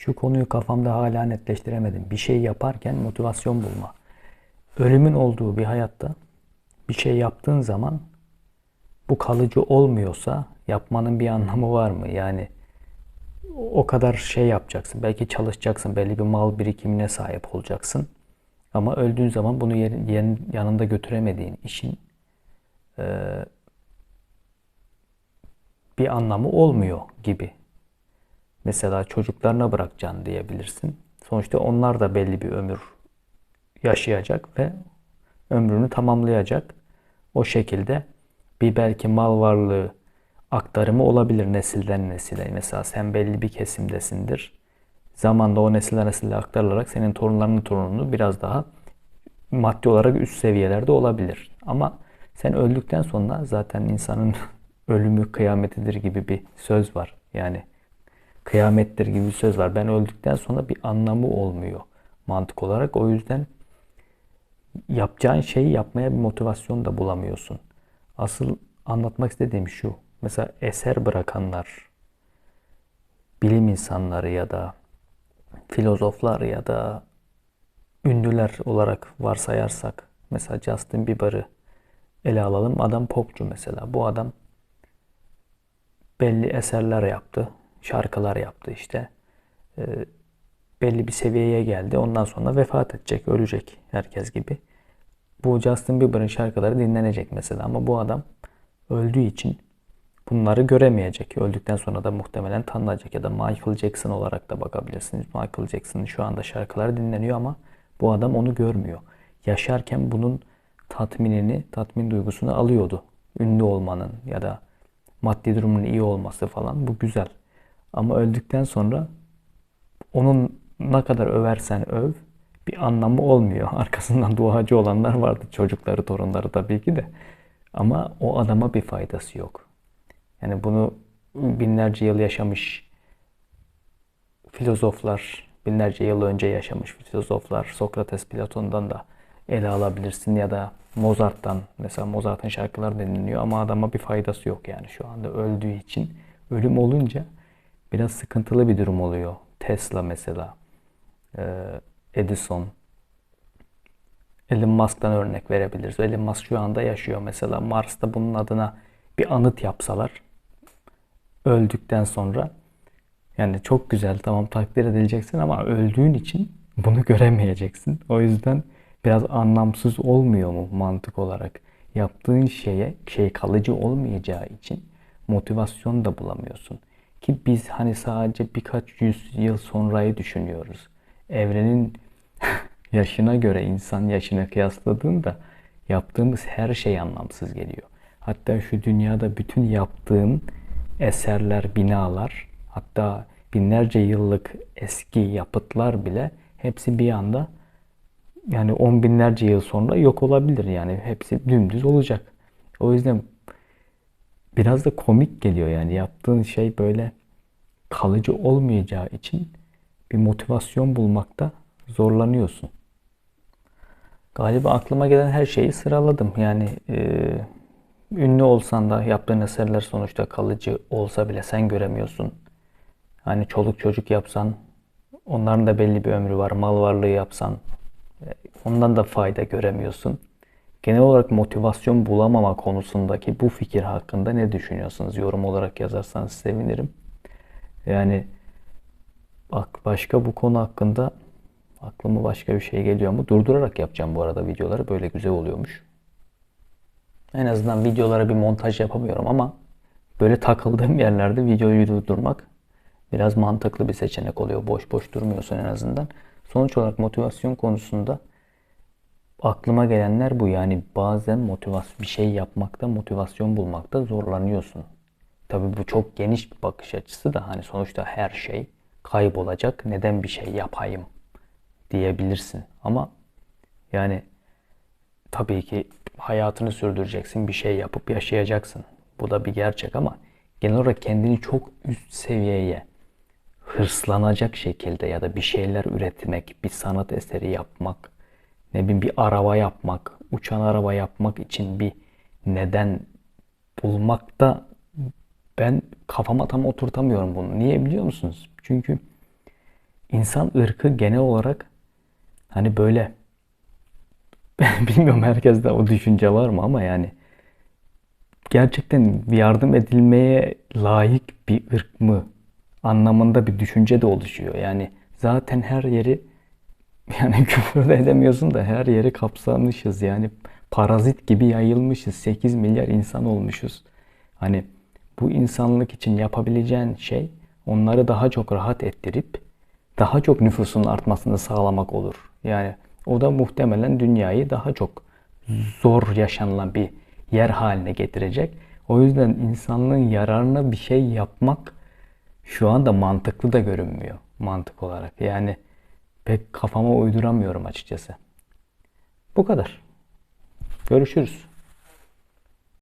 Şu konuyu kafamda hala netleştiremedim. Bir şey yaparken motivasyon bulma. Ölümün olduğu bir hayatta bir şey yaptığın zaman bu kalıcı olmuyorsa yapmanın bir anlamı var mı? Yani o kadar şey yapacaksın. Belki çalışacaksın. Belli bir mal birikimine sahip olacaksın. Ama öldüğün zaman bunu yanında götüremediğin işin bir anlamı olmuyor gibi. Mesela çocuklarına bırakacaksın diyebilirsin. Sonuçta onlar da belli bir ömür yaşayacak ve ömrünü tamamlayacak. O şekilde bir belki mal varlığı aktarımı olabilir nesilden nesile. Mesela sen belli bir kesimdesindir. Zamanla o nesilden nesile aktarılarak senin torunlarının torununu biraz daha maddi olarak üst seviyelerde olabilir. Ama sen öldükten sonra zaten insanın ölümü kıyametidir gibi bir söz var. Yani kıyamettir gibi bir söz var. Ben öldükten sonra bir anlamı olmuyor mantık olarak. O yüzden yapacağın şeyi yapmaya bir motivasyon da bulamıyorsun. Asıl anlatmak istediğim şu. Mesela eser bırakanlar, bilim insanları ya da filozoflar ya da ünlüler olarak varsayarsak mesela Justin Bieber'ı ele alalım. Adam popçu mesela. Bu adam belli eserler yaptı. Şarkılar yaptı işte. E, belli bir seviyeye geldi. Ondan sonra vefat edecek, ölecek herkes gibi. Bu Justin Bieber'ın şarkıları dinlenecek mesela ama bu adam öldüğü için bunları göremeyecek. Öldükten sonra da muhtemelen tanınacak ya da Michael Jackson olarak da bakabilirsiniz. Michael Jackson'ın şu anda şarkıları dinleniyor ama bu adam onu görmüyor. Yaşarken bunun tatminini, tatmin duygusunu alıyordu. Ünlü olmanın ya da maddi durumunun iyi olması falan bu güzel. Ama öldükten sonra onun ne kadar översen öv bir anlamı olmuyor. Arkasından duacı olanlar vardı. Çocukları, torunları tabii ki de. Ama o adama bir faydası yok. Yani bunu binlerce yıl yaşamış filozoflar, binlerce yıl önce yaşamış filozoflar, Sokrates, Platon'dan da ele alabilirsin ya da Mozart'tan mesela Mozart'ın şarkıları dinleniyor ama adama bir faydası yok yani şu anda öldüğü için. Ölüm olunca biraz sıkıntılı bir durum oluyor. Tesla mesela, Edison, Elon Musk'tan örnek verebiliriz. Elon Musk şu anda yaşıyor mesela. Mars'ta bunun adına bir anıt yapsalar öldükten sonra yani çok güzel tamam takdir edileceksin ama öldüğün için bunu göremeyeceksin. O yüzden biraz anlamsız olmuyor mu mantık olarak? Yaptığın şeye şey kalıcı olmayacağı için motivasyon da bulamıyorsun. Ki biz hani sadece birkaç yüz yıl sonrayı düşünüyoruz. Evrenin yaşına göre insan yaşına kıyasladığında yaptığımız her şey anlamsız geliyor. Hatta şu dünyada bütün yaptığın eserler, binalar, hatta binlerce yıllık eski yapıtlar bile hepsi bir anda yani on binlerce yıl sonra yok olabilir yani hepsi dümdüz olacak. O yüzden biraz da komik geliyor yani yaptığın şey böyle kalıcı olmayacağı için bir motivasyon bulmakta zorlanıyorsun. Galiba aklıma gelen her şeyi sıraladım. Yani e, ünlü olsan da yaptığın eserler sonuçta kalıcı olsa bile sen göremiyorsun. Hani çoluk çocuk yapsan onların da belli bir ömrü var. Mal varlığı yapsan e, ondan da fayda göremiyorsun. Genel olarak motivasyon bulamama konusundaki bu fikir hakkında ne düşünüyorsunuz? Yorum olarak yazarsanız sevinirim. Yani bak başka bu konu hakkında aklıma başka bir şey geliyor mu? Durdurarak yapacağım bu arada videoları. Böyle güzel oluyormuş. En azından videolara bir montaj yapamıyorum ama böyle takıldığım yerlerde videoyu durdurmak biraz mantıklı bir seçenek oluyor. Boş boş durmuyorsun en azından. Sonuç olarak motivasyon konusunda aklıma gelenler bu. Yani bazen motivasyon bir şey yapmakta, motivasyon bulmakta zorlanıyorsun. Tabii bu çok geniş bir bakış açısı da hani sonuçta her şey kaybolacak. Neden bir şey yapayım diyebilirsin. Ama yani tabii ki hayatını sürdüreceksin. Bir şey yapıp yaşayacaksın. Bu da bir gerçek ama genel olarak kendini çok üst seviyeye hırslanacak şekilde ya da bir şeyler üretmek, bir sanat eseri yapmak, ne bileyim bir araba yapmak, uçan araba yapmak için bir neden bulmakta ben kafama tam oturtamıyorum bunu. Niye biliyor musunuz? Çünkü insan ırkı genel olarak hani böyle bilmiyorum herkeste o düşünce var mı ama yani gerçekten yardım edilmeye layık bir ırk mı anlamında bir düşünce de oluşuyor. Yani zaten her yeri yani küfür de edemiyorsun da her yeri kapsamışız. Yani parazit gibi yayılmışız. 8 milyar insan olmuşuz. Hani bu insanlık için yapabileceğin şey onları daha çok rahat ettirip daha çok nüfusun artmasını sağlamak olur. Yani o da muhtemelen dünyayı daha çok zor yaşanılan bir yer haline getirecek. O yüzden insanlığın yararına bir şey yapmak şu anda mantıklı da görünmüyor mantık olarak. Yani pek kafama uyduramıyorum açıkçası. Bu kadar. Görüşürüz.